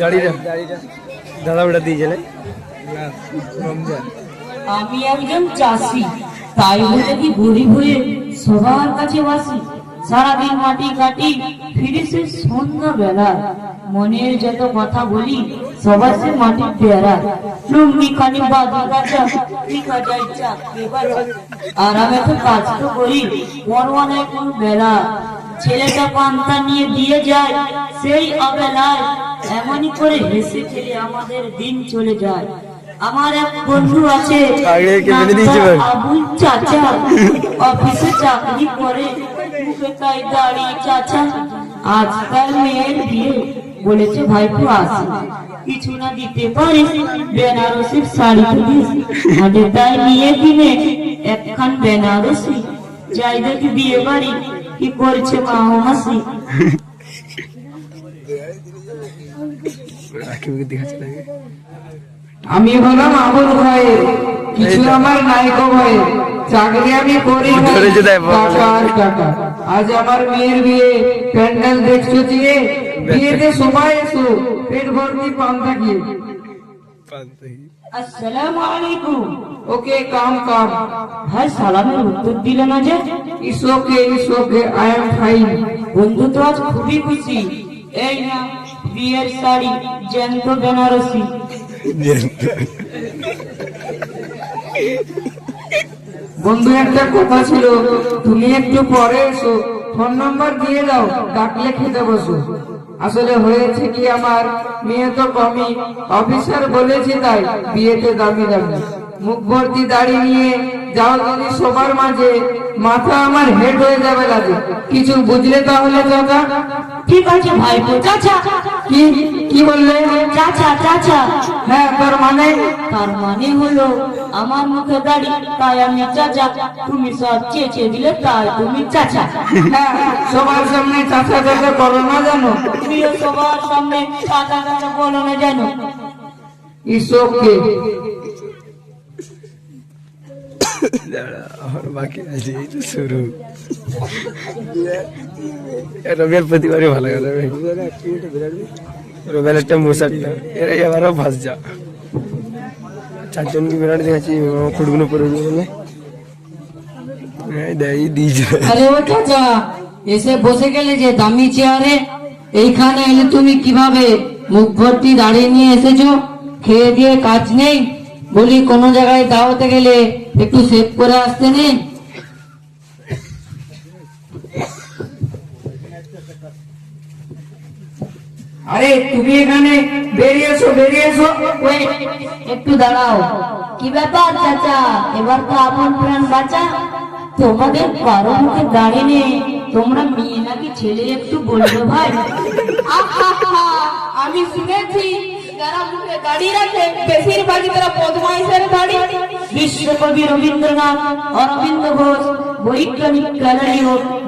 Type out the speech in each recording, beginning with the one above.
দাড়িটা দাদা ওটা দিয়ে রমজান আমি একজন চাষি, তাই বলে কি গরিব হয়ে সবার কাছে বাসি? সারাদিন মাটি কাটি মনের যত কথা বলি, সবার সে মাটির পেয়ারা। লুঙ্গি খানি আর আমি তো কাজ তো করি কোন বেলা। ছেলেটা পান্তা নিয়ে দিয়ে যায়, সেই অবেলায় এমনই করে হেসে খেলে আমাদের দিন চলে যায়। আমার এক বন্ধু আছে আগে কে মেনে দিয়েছে ভাই? আবুল চাচা। অফিসে চাকরি করে মুখে তাই দাড়ি চাচা। আজকাল মেয়ের বিয়ে বলেছে ভাইপো আসে কিছু না দিতে পারিস বেনারসির শাড়ি দিস হাতে তাই নিয়ে দিনে একখান বেনারসি। যাই দেখি বিয়ে বাড়ি কি করছে মা মাসি। রাকিবকে দেখাচ্ছে নাকি আমি হলাম আবুল ভয়ে কিছু আমার নায়ক ভয়ে চাকরি আমি করি। টাকা আজ আমার মেয়ের বিয়ে প্যান্ডেল দেখছ চিয়ে বিয়েতে সবাই এসো পেট ভর্তি পান্তা গিয়ে আসসালামু আলাইকুম। ওকে কাম কাম। ভাই সালামের উত্তর দিলে না যে? Is okay is okay I am fine বন্ধু তো আজ খুবই খুশি। এই না বিয়ের শাড়ি জ্যান্ত বেনারসি। বন্ধু, একটা কথা ছিল, তুমি একটু পরে এসো। ফোন নাম্বার দিয়ে দাও, ডাকলে খেতে বসো। আসলে হয়েছে কি, আমার মেয়ে তো কমই। অফিসার বলেছে তাই, বিয়েতে দামি দামি। মুখ ভর্তি দাড়ি নিয়ে যাও যদি সবার মাঝে মাথা আমার হেড হয়ে যাবে লাগে। কিছু বুঝলে তাহলে, চাচা? ঠিক আছে ভাইপো, চাচা। কি কি বললে? চাচা চাচা। হ্যাঁ তোর মানে? তার মানে হলো আমার মুখে দাড়ি তাই আমি চাচা। তুমি সব চেঁচে দিলে তাই তুমি চাচা। হ্যাঁ সবার সামনে চাচা চাচা করো না জানো তুমিও সবার সামনে চাচা চাচা বলো না জানো ইস ওকে দাঁড়া, এসে বসে গেলে যে দামি চেয়ারে, এইখানে এলে তুমি কীভাবে মুখ ভর্তি দাঁড়িয়ে নিয়ে এসেছ? খেয়ে দিয়ে কাজ নেই? বলি কোন জায়গায় দাওয়াতে গেলে একটু সেভ করে আসতে নেই আরে তুমি এখানে বেরিয়ে এসো বেরিয়ে এসো ওই একটু দাঁড়াও। কি ব্যাপার চাচা? এবার তো আপন প্রাণ বাঁচা। তোমাদের কারও মুখে দাঁড়িয়ে নেই তোমরা মেয়ে নাকি ছেলে একটু বলবে ভাই। আমি শুনেছি যারা মুখে দাড়ি রাখে বেশিরভাগই তারা বদমাইশের দাড়ি বিশ্বকবি রবীন্দ্রনাথ অরবিন্দ ঘোষ বৈজ্ঞানিক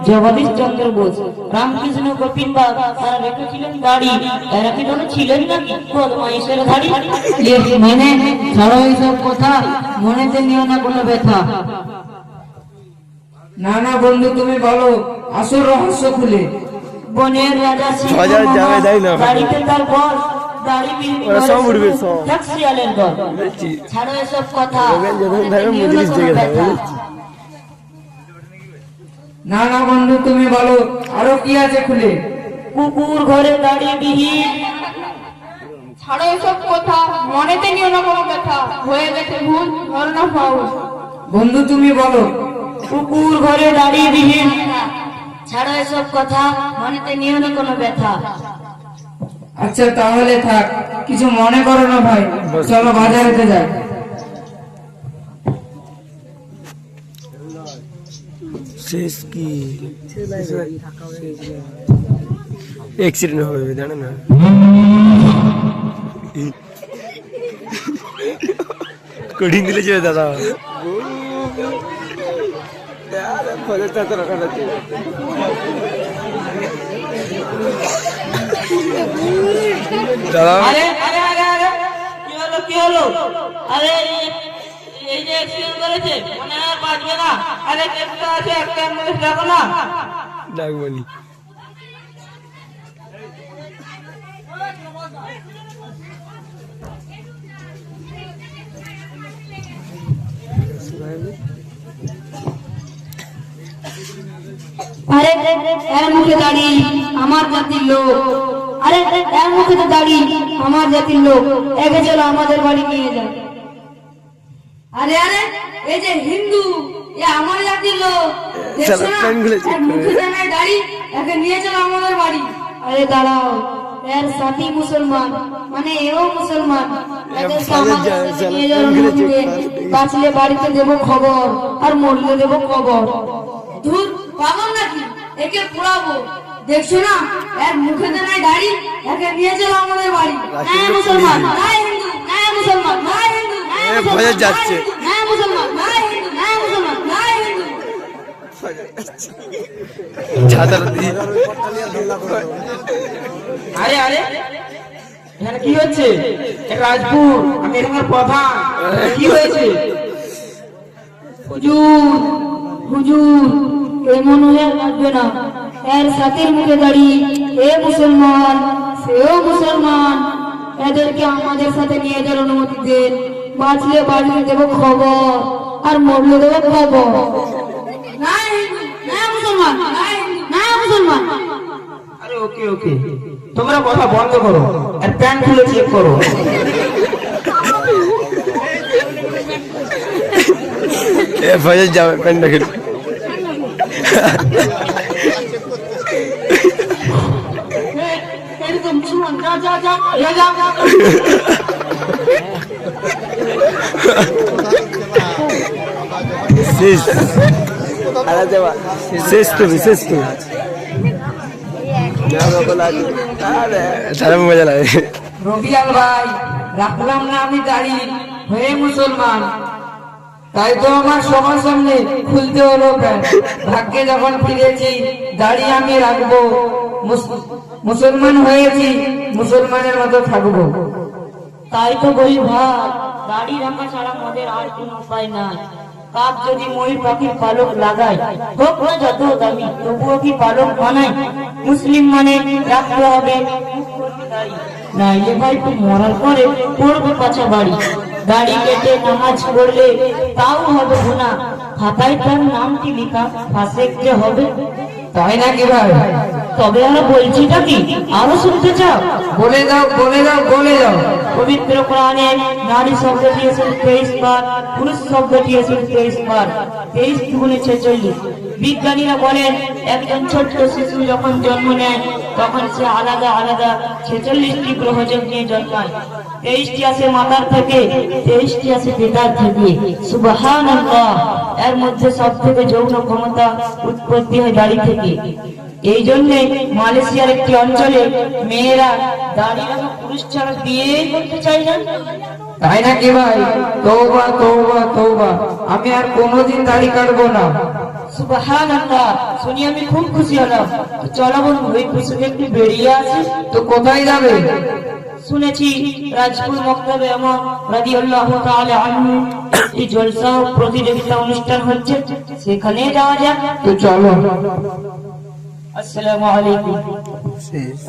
জগদীশ চন্দ্র বোস রামকৃষ্ণ গোপীন বাগ তারা রেখেছিলেন দাড়ি এরা কি ধরে ছিলেন নাকি বদমাইশের দাড়ি মানে ছাড়ো এইসব কথা মনেতে নিও না কোনো ব্যথা। না না বন্ধু তুমি বলো আসল রহস্য খুলে। বনের রাজা। দাড়িতে তার বস দাড়ি বিক্রি করে সব উড়বে, সব। এক শিয়ালের ছাড়ো এসব কথা। যখন মনেতে নিও না মজলিস কোনো জেগে থাকবে, ব্যথা। না না বন্ধু তুমি বলো আরও কি আছে খুলে? কুকুর ঘরে দাঁড়িয়ে বিহীন। ছাড়ো এসব কথা মনেতে নিও না কোনো ব্যথা হয়ে গেছে ভুল ধরো না ফাউল। বন্ধু তুমি বলো। কুকুর ঘরে দাঁড়িয়ে বিহীন। ছাড়ো এসব কথা মনেতে নিও না কোনো ব্যথা। আচ্ছা তাহলে থাক। কিছু মনে করো না ভাই। চলো বাজারেতে যাই। শেষ কি? অ্যাক্সিডেন্ট হবে জানো না? কঠিন দিলে চলে দাদা। ফলেরটা তো রাখা দাদা কি হলো কি হলো? আরে এই- যে অ্যাক্সিডেন্ট করেছে মনে আর বাঁচবে না। আরে কেসটা আছে একটা অ্যাম্বুলেন্স ডাকো না। ডাক বলি। আরে এর মুখে দাড়ি আমার জাতির লোক। আরে এর মুখে তো দাড়ি আমার জাতির লোক। একে চলো আমাদের বাড়ি নিয়ে যায় আরে আরে এই যে হিন্দু এ আমার জাতির লোক। দেখছ না? প্যান্ট খুলেছে। এর মুখে জানায় দাড়ি একে নিয়ে চলো আমাদের বাড়ি। আরে দাঁড়াও এর সাথী মুসলমান মানে এও মুসলমান। বাঁচলে বাড়িতে দেবো খবর আর মরলে দেবো খবর ধুর পাবো নাকি? একে পোড়াবো। দেখছ না? এর মুখে তো নাই দাড়ি একে নিয়ে চলো আমাদের বাড়ি। হ্যাঁ মুসলমান। হ্যাঁ হিন্দু। হ্যাঁ মুসলমান। হ্যাঁ হিন্দু। হ্যাঁ ভয়ে যাচ্ছে। হ্যাঁ মুসলমান। হ্যাঁ হিন্দু। হ্যাঁ মুসলমান। হ্যাঁ হিন্দু। ছাতার দিয়ে আরে আরে। এখানে কি হচ্ছে? রাজপুর আমি এখানকার প্রধান। কি হয়েছে? হুজুর হুজুর এমন হয়ে আর লাগবে না। এর সাথের মুখে দাঁড়িয়ে এ মুসলমান সেও মুসলমান এদেরকে আমাদের সাথে নিয়ে যাওয়ার অনুমতি দেন বাঁচলে বাড়িতে দেবো খবর আর মরলে দেবো খবর। না মুসলমান না মুসলমান। আরে ওকে ওকে। তোমরা কথা বন্ধ করো আর প্যান্ট খুলে চেক করো। এ ফজল যাবে প্যান্টটা খেলে রাখলাম না আমি দাড়ি হয়ে মুসলমান তাই তো আমার সবার সামনে খুলতে হলো ভাগ্যে যখন ফিরেছি দাড়ি আমি রাখব মুসলমান হয়েছি মুসলমানের মতো থাকব। তাই তো বলি ভাই দাড়ি রাখা ছাড়া আমাদের আর কোনো উপায় নাই। কাক যদি ময়ূর পাখির পালক লাগায় হোক না যত দামি তবুও কি পালক বানায়? মুসলিম মানে রাখতে হবে নাইলে ভাই মরার পরে পড়বে পাছা বাড়ি। দাড়ি কেটে নামাজ পড়লে তাও হবে গুণা খাতায় তার নামটি লেখা ফাঁসে হবে। তাই নাকি ভাই? তবে আমরা বলছিটা কি? আরও শুনতে চাও? বলে দাও বলে দাও বলে দাও। পবিত্র কোরআনে নারী শব্দ দিয়েছেন তেইশ বার পুরুষ শব্দ দিয়েছেন তেইশ বার তেইশ দুগুণে ছেচল্লিশ। বিজ্ঞানীরা বলেন একজন ছোট্ট শিশু যখন জন্ম নেয় তখন সে আলাদা আলাদা ছেচল্লিশটি গ্রহযোগ নিয়ে জন্মায়। তেইশটি আসে মাতার থেকে তেইশটি আসে পিতার থেকে। সুবাহান এর মধ্যে সব থেকে যৌন ক্ষমতা উৎপত্তি হয় দাড়ি থেকে। এই জন্য মালয়েশিয়ার একটি অঞ্চলে মেয়েরা দাড়ি রাখা পুরুষ ছাড়া বিয়ে করতে চায় না। তাই নাকি ভাই? তৌবা তৌবা তৌবা আমি আর কোনোদিন দাড়ি কাটবো না। সুবাহান শুনি আমি খুব খুশি হলাম। চলো বন্ধু ওই খুশি একটু বেরিয়ে আসি। তো কোথায় যাবে? শুনেছি রাজপুর মক্তবে এমন রাদিয়াল্লাহু তাআলা আনহু একটি জলসা প্রতিযোগিতা অনুষ্ঠান হচ্ছে। সেখানে যাওয়া যাক। তো চলো। আসসালামু আলাইকুম শেষ